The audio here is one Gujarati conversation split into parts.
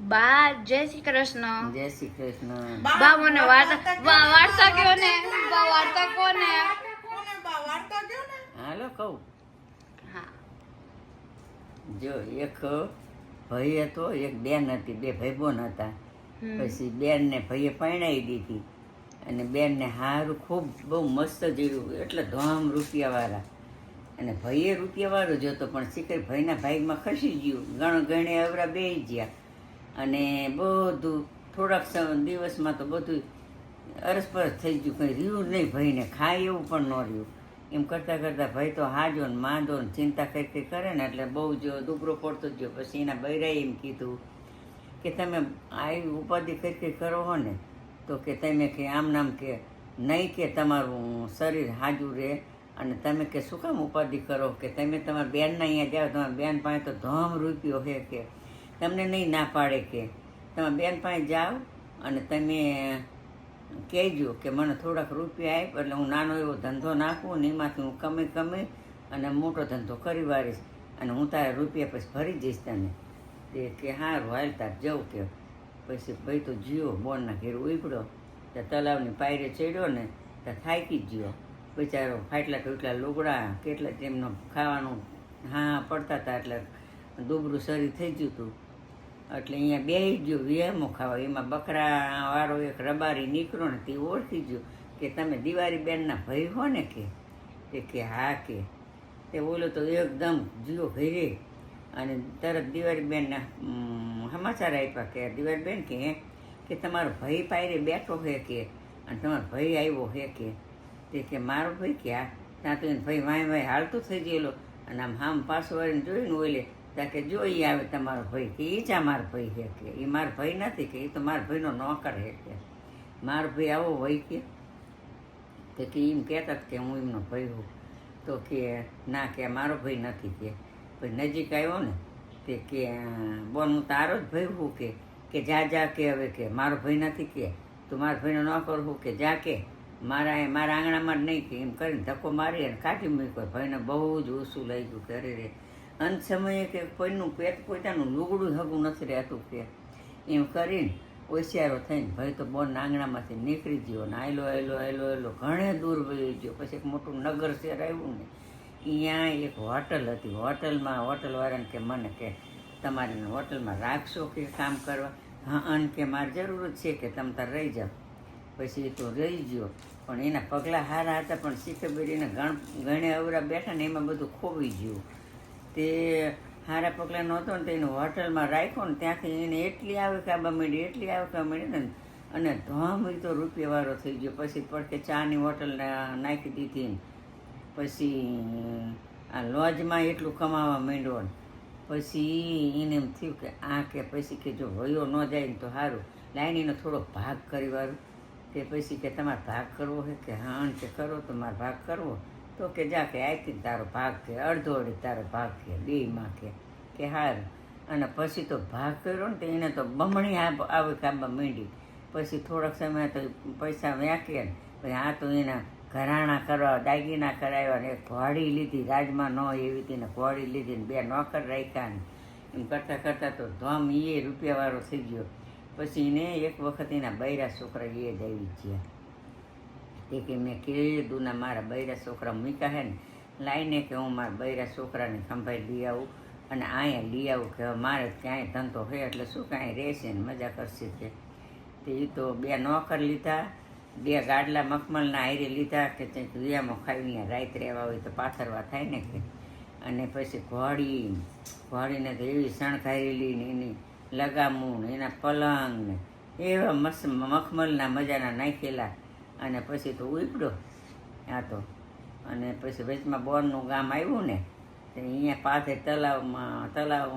બા જય શ્રી કૃષ્ણ. જય શ્રી કૃષ્ણ. બા મને વાર્તા બા વાર્તા કયો ને બા વાર્તા કોને? કોને બા વાર્તા કયો ને હાલો કહું. હા. જો એક ભાઈ હતો એક બેન હતી બે ભાઈ બોન હતા. પછી બેનને ભાઈએ પરણાવી દીધી. અને બેનને હારું ખૂબ બહુ મસ્ત જીર્યું એટલે ધોમ રૂપિયાવાળા. અને ભાઈએ રૂપિયાવાળો જોતો પણ શીખર ભાઈના ભાગમાં ખસી ગયું. ગણ ગણે અવરા બે ગયા. અને બધું થોડાક દિવસમાં તો બધું અરસપરસ થઈ ગયું. કંઈ રહ્યું નહીં ભાઈને, ખાય એવું પણ ન રહ્યું. એમ કરતાં કરતાં ભાઈ તો હાજો ને માંદો ને ચિંતા કંઈ કંઈ કરે ને એટલે બહુ જ દુબળો પડતો જ ગયો. પછી એના બૈરાએ એમ કીધું કે તમે આવી ઉપાધિ કઈ કઈ કરો હો ને, તો કે તમે કે આમ નામ કે નહીં કે તમારું શરીર હાજુ રહે અને તમે કે શું કામ ઉપાધિ કરો કે તમે તમારા બેનના અહીંયા જાઓ, તમારા બેન પાસે તો ધમ રૂપિયો હે કે તમને નહીં ના પાડે કે તમે બેન પાસે જાઓ અને તમે કહેજો કે મને થોડાક રૂપિયા આપ એટલે હું નાનો એવો ધંધો નાખું ને એમાંથી હું કમે કમે અને મોટો ધંધો કરી વારીશ અને હું તારા રૂપિયા પછી ભરી જઈશ તને. તે કે હારું, હાલ તાર જવું કે. પછી ભાઈ તો જીવો બોનના ઘેર ઉપડ્યો ત્યાં તલાવની પાયરે ચડ્યો ને ત્યાં થાકી જ ગયો. બિચારો ફાટલા કેટલા લુગડા કેટલા તેમનો ખાવાનું હા, પડતા હતા એટલે દુબરું શરીર થઈ ગયું હતું. એટલે અહીંયા બે ગયો વ્યાયામો ખાવા. એમાં બકરા વાળો એક રબારી નીકળો ને તે ઓળખી ગયો કે તમે દિવાળી બેનના ભાઈ હો ને કે? તે કે હા કે. તે બોલો તો એકદમ જીવો ઘરે અને તરત દિવાળી બેનના સમાચાર આપ્યા કે દિવાળી બેન કે કે તમારો ભાઈ પાયરે બેઠો હે કે? અને તમારો ભાઈ આવ્યો છે કે? તે કે મારો ભાઈ ક્યાં? ત્યાં તો એને ભાઈ વાય વાય હાલતું થઈ ગયેલો. અને આમ હામ પાછો વાળીને જોઈને ઓલે ત્યાં કે જો એ આવે તમારો ભાઈ કે એ જ આ મારો ભાઈ છે કે. એ મારો ભાઈ નથી કે એ તો મારા ભાઈનો નોકર છે કે. મારો ભાઈ આવો હોય કે. કે એમ કહેતા હતા કે હું એમનો ભાઈ હું તો કે ના કે મારો ભાઈ નથી કે. પછી નજીક આવ્યો ને, તે કે બોન હું તારો જ ભાઈ હું કે. કે જા જા કે હવે કે. મારો ભાઈ નથી કે. તું મારા ભાઈનો નોકર હું કે જા કે. મારા મારા આંગણામાં જ નહીં કે. એમ કરીને ધક્કો મારી અને કાઢી મૂક્યો. ભાઈને બહુ જ ઓછું લઈ ગયું કે અરે રે અંત સમયે કે કોઈનું પેટ પોતાનું લુગડું હગું નથી રહેતું કે એમ કરીને હોશિયારો થઈને ભાઈ તો બોન આંગણામાંથી નીકળી ગયો ને આયલો આયલો આયલો આયલો, ઘણે દૂર વહી ગયો. પછી એક મોટું નગર શહેર આવ્યું ને અહીંયા એક હોટલ હતી. હોટલમાં, હોટલવાળાને કે મને કે, તમારે હોટલમાં રાખશો કે કામ કરવા? હા, અને કે, મારે જરૂર જ છે કે તમે તાર રહી જાઓ. પછી એ તો રહી ગયો. પણ એના પગલાં હારા હતા, પણ શીખેબેરીને ગણ, ગણે અવરા બેઠા ને એમાં બધું ખોવાઈ ગયું. તે હારા પગલાં નહોતો ને તો એને હોટલમાં રાખ્યો ને ત્યાંથી એને એટલી આવે કાબા માંડી એટલી આવે મળી ને અને ધોમ તો રૂપિયાવાળો થઈ ગયો. પછી પડકે ચાની હોટલ નાખી દીધી પછી, આ લોજમાં એટલું કમાવા માંડ્યો ને. પછી એને એમ થયું કે આ કે પછી કે જો વયો ન જાય ને તો સારું લાઈને એનો થોડો ભાગ કરી વાળું. કે પછી કે તમારે ભાગ કરવો છે કે હા કે કરો તો મારે ભાગ કરવો. તો કે જા કે આથી તારો ભાગ કે અડધો અડધી તારો ભાગ કે બેમાં કે કે હાર. અને પછી તો ભાગ કર્યો ને તો એને તો બમણી આવી કાબા માંડી. પછી થોડાક સમય તો પૈસા વ્યાકે ને, પછી આ તો એના ઘરાણા કરવા, દાગીના કરાવ્યા ને, એક ઘોડી લીધી, રાજમાં ન એવી તેને ઘોડી લીધી ને બે નોકર રાખ્યા ને. એમ કરતાં કરતાં તો ધોમ એ રૂપિયાવાળો થઈ ગયો. પછી એને એક વખત એના બૈરા છોકરા એ જ આવી ગયા. તે કે મેં કીધું, ના, મારા બૈરા છોકરા મૂક્યા હે ને, લાઈને કે હું મારા બૈરા છોકરાને ખંભાઈ લઈ આવું અને અહીંયા લઈ આવું કે મારે ક્યાંય ધંધો હોય એટલે શું કાંઈ રહેશે ને મજા કરશે તે. એ તો બે નોકર લીધા, બે ગાડલા મખમલના આયરે લીધા કે ત્યાં વિયામાં ખાઈને રાત રહેવા હોય તો પાથરવા થાય ને કે. અને પછી ઘોડી, ઘોડીને તો એવી શણગારેલી ને એની લગામું એના પલંગ ને એવા મસ્ત મખમલના મજાના નાખેલા. અને પછી તો ઉપડ્યો આ તો. અને પછી વચમાં બોરનું ગામ આવ્યું ને, તો અહીંયા પાસે તલાવમાં તલાવ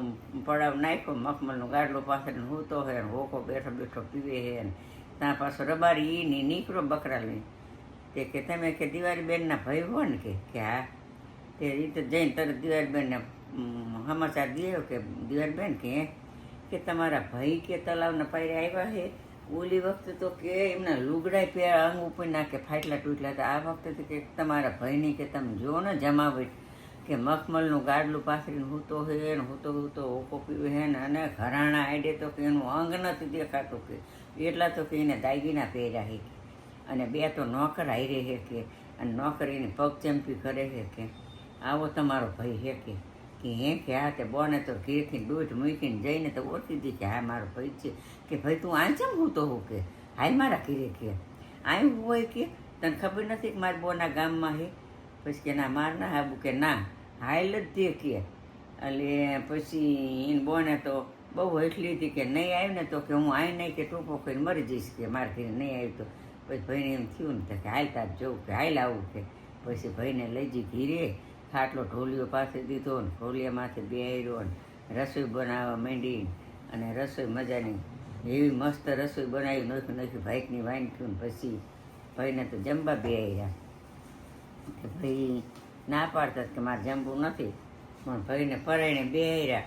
પડાવ નાખ્યો, મખમલનું ગાડલું પાસે હૂતો હોય ને હોકો બેઠો બેઠો પીવે છે ને. ત્યાં પાછો રબારી ઈ નહીં નીકળો બકરા લઈને તે કે તમે કે દિવાળી બેનના ભાઈ હો ને કે કે હા. તે રીતે જઈને તરત દિવાળી બેનને સમાચાર દીયો કે દિવાળી બેન કે કે તમારા ભાઈ કે તલાવના પાયરે આવ્યા છે ઓલી વખતે તો કે એમના લુગડાય પહેરા અંગ ઉપર નાખે, ફાટલા તૂટલા હતા આ વખતે તો કે તમારા ભાઈની કે તમે જુઓ ને જમાવટ, કે મખમલનું ગાડલું પાથરીને હૂતો હે ને હૂતો હૂતો ઓકો પીવે હે ને, અને ઘરાણા આડે તો કે એનું અંગ નથી દેખાતું કે, એટલા તો કે એને દાગીના પહેર્યા હે અને બે તો નોકર હારે હે કે, અને નોકર એની પગ ચંપી કરે છે કે, આવો તમારો ભાઈ હે કે. કે હે કે હા તે બોને તો ઘેરથી દૂધ મૂકીને જઈને તો ઓળખી દી કે હા, મારો ભાઈ છે. કે ભાઈ, તું આ હું તો હું કે? હાય મારા ઘીરે કે. આવ્યું હોય કે? તને ખબર નથી કે મારા બોના ગામમાં હે? પછી કે ના, માર ના હાબુ કે ના, હાલ જ તે કે. એટલે પછી એને બોને તો બહુ એટલી હતી કે નહીં આવ્યું ને તો કે હું આવી નહીં કે ટૂંકો કરીને મરી જઈશ કે મારા ઘીરે નહીં આવ્યું તો. પછી ભાઈને એમ થયું ને તો કે હાલ તાર જવું કે, હાલ આવું કે. પછી ભાઈને લઈ જઈ ઘીરે. ખાટલો ઢોલિયો પાસે દીધો ને ઢોલિયામાંથી બેર્યો ને રસોઈ બનાવવા માંડી અને રસોઈ મજાની એવી મસ્ત રસોઈ બનાવી નથી નથી ભાઈકની વાઈન ને પછી ભાઈને તો જમવા બેહ્યા. કે ભાઈ, ના પાડતા કે મારે જમવું નથી. પણ ભાઈને પરાયણે બેહ્યા.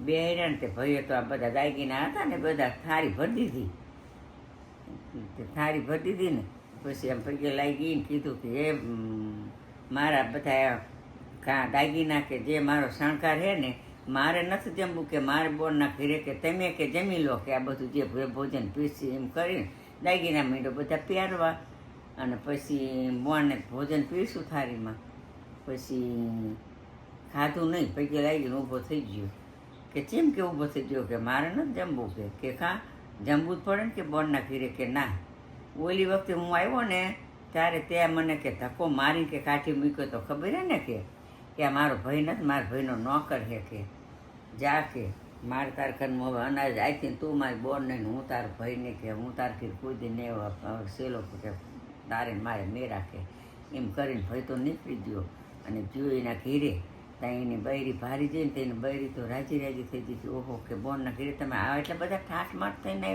બેહ્યા ને તે ભાઈએ તો આ બધા દાગીના હતા ને બધા થાળી ભરી દીધી. તે થાળી ભરી દીધી ને પછી એમ પગે લાગી ગઈ કીધું કે એ મારા બધા કા દાગીના કે જે મારો શણકાર છે ને, મારે નથી જમવું કે મારે બોરના ઘરે કે તમે કે જમી લો કે આ બધું જે ભોજન પીસી એમ કરીને દાગીના મીંડો બધા પહેરવા અને પછી બોનને ભોજન પીશું થારીમાં પછી ખાધું નહીં, પગે લાગીને ઊભો થઈ ગયો. કે ચેમ કે ઊભો થઈ ગયો કે મારે નથી જમવું કે કે કાં જમવું જ પડે ને કે બોરના ઘીરે કે ના. ઓલી વખતે હું આવ્યો ને, ત્યારે તે મને કે ધક્કો મારી કે કાઠી મૂક્યો તો ખબર હે ને કે કે આ મારો ભાઈ નથી, મારા ભાઈનો નોકર છે કે જા કે મારે તાર હવે અનાજ આથી તું મારી બોન નહીં હું તાર ભાઈને કે હું તાર ઘીર કૂદી ને સેલો કે તારે મારે મેરા રાખે. એમ કરીને ભાઈ તો નીકળી ગયો અને જો એના ઘીરે. ત્યાં એની બૈરી ભારી જઈને તો એની બૈરી તો રાજી રાજી થઈ જતી ઓહો કે બોનના ઘીરે તમે આવો એટલે બધા ઠાઠ માઠ થઈને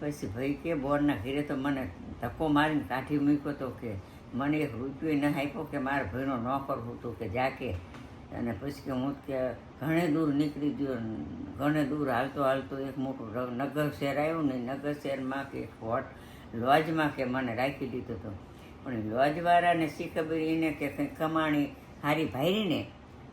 પછી ભાઈ કે બોરના ઘીરે તો મને ધક્કો મારીને કાઠી મૂક્યો તો કે મને એક રૂપિયો ન આપ્યો કે મારા ભાઈનો નોકર હતો કે જાકે. અને પછી કે હું કે ઘણે દૂર નીકળી ગયો ઘણે દૂર હાલતો હાલતો એક મોટું નગર શહેર આવ્યું ને નગર શહેરમાં કે હોટ લોજમાં કે મને રાખી દીધો હતો. પણ લોજવાળાને શી એને કે કંઈ કમાણી હારી ભારીને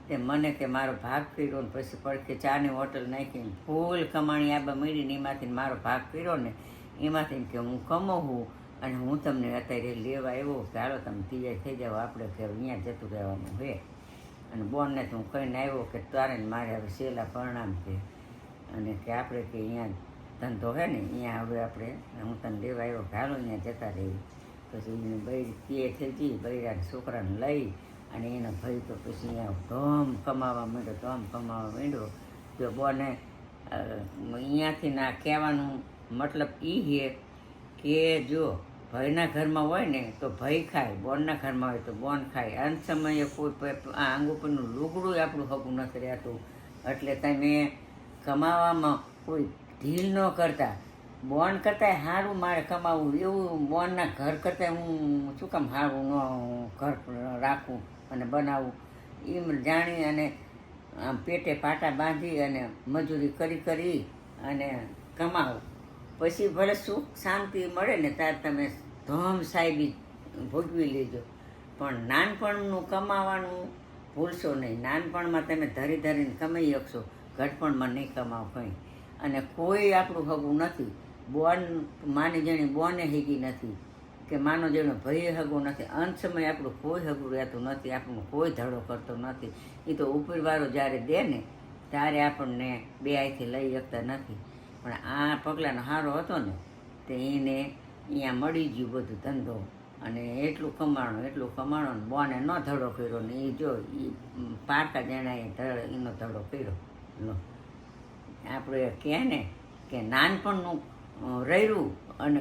તે મને કે મારો ભાગ કર્યો ને પછી પડખે ચાની હોટલ નાખીને ફૂલ કમાણી આબા મળીને એમાંથી મારો ભાગ કર્યો ને એમાંથી કે હું કમાવું અને હું તમને અત્યારે લેવા આવ્યો ચાલો તમે તૈયાર થઈ જાઓ. આપણે કે અહીંયા જતું રહેવાનું છે. અને બોનને તો હું કહીને આવ્યો કે તારે મારે હવે સેલા પરિણામ છે. અને કે આપણે કે અહીંયા ધંધો છે ને, અહીંયા હવે આપણે હું તને લેવા આવ્યો ચાલો અહીંયા જતા રહીએ. પછી એને બૈરી તે થઈ ગઈ, બૈરાને છોકરાને લઈ, અને એનો ભાઈ તો પછી અહીંયા ધોમ કમાવા માંડ્યો, ધોમ કમાવા માંડ્યો. તો બોને અહીંયાથી ના કહેવાનું મતલબ એ છે કે જો ભાઈના ઘરમાં હોય ને તો ભાઈ ખાય, બોનના ઘરમાં હોય તો બોન ખાય. અંત સમયે કોઈ આ આંગ ઉપરનું લુગડું આપણું હકું નથી રહેતું. એટલે તમે કમાવામાં કોઈ ઢીલ ન કરતા. બોન કરતાં સારું મારે કમાવું, એવું બોનના ઘર કરતાં હું શું કામ સારું ન ઘર રાખું અને બનાવું. એમ જાણી અને આમ પેટે પાટા બાંધી અને મજૂરી કરી કરી અને કમાવું. પછી ભલે સુખ શાંતિ મળે ને ત્યારે તમે ધોમ સાહેબી ભોગવી લેજો. પણ નાનપણનું કમાવાનું ભૂલશો નહીં. નાનપણમાં તમે ધરી ધરીને કમાઈ શકશો. ઘટપણમાં નહીં કમાવ કંઈ. અને કોઈ આપણું હગું નથી. બોન, માની જણી બોને હેગી નથી. કે માનો જેનો ભય હગું નથી. અંત સમયે આપણું કોઈ હગું રહેતું નથી. આપણું કોઈ ધડો કરતો નથી. એ તો ઉપરવાળો જ્યારે દે ને, ત્યારે આપણને બે આઈથી લઈ શકતા નથી. પણ આ પગલાંનો હારો હતો ને, તે એને અહીંયા મળી ગયું બધું ધંધો. અને એટલું કમાણું એટલું કમાણું બોને ન ધડો કર્યો ને એ જો એ પારકા જણાએ ધડ, એનો ધડો કર્યો. આપણે કહે ને કે નાનપણનું રહ્યું અને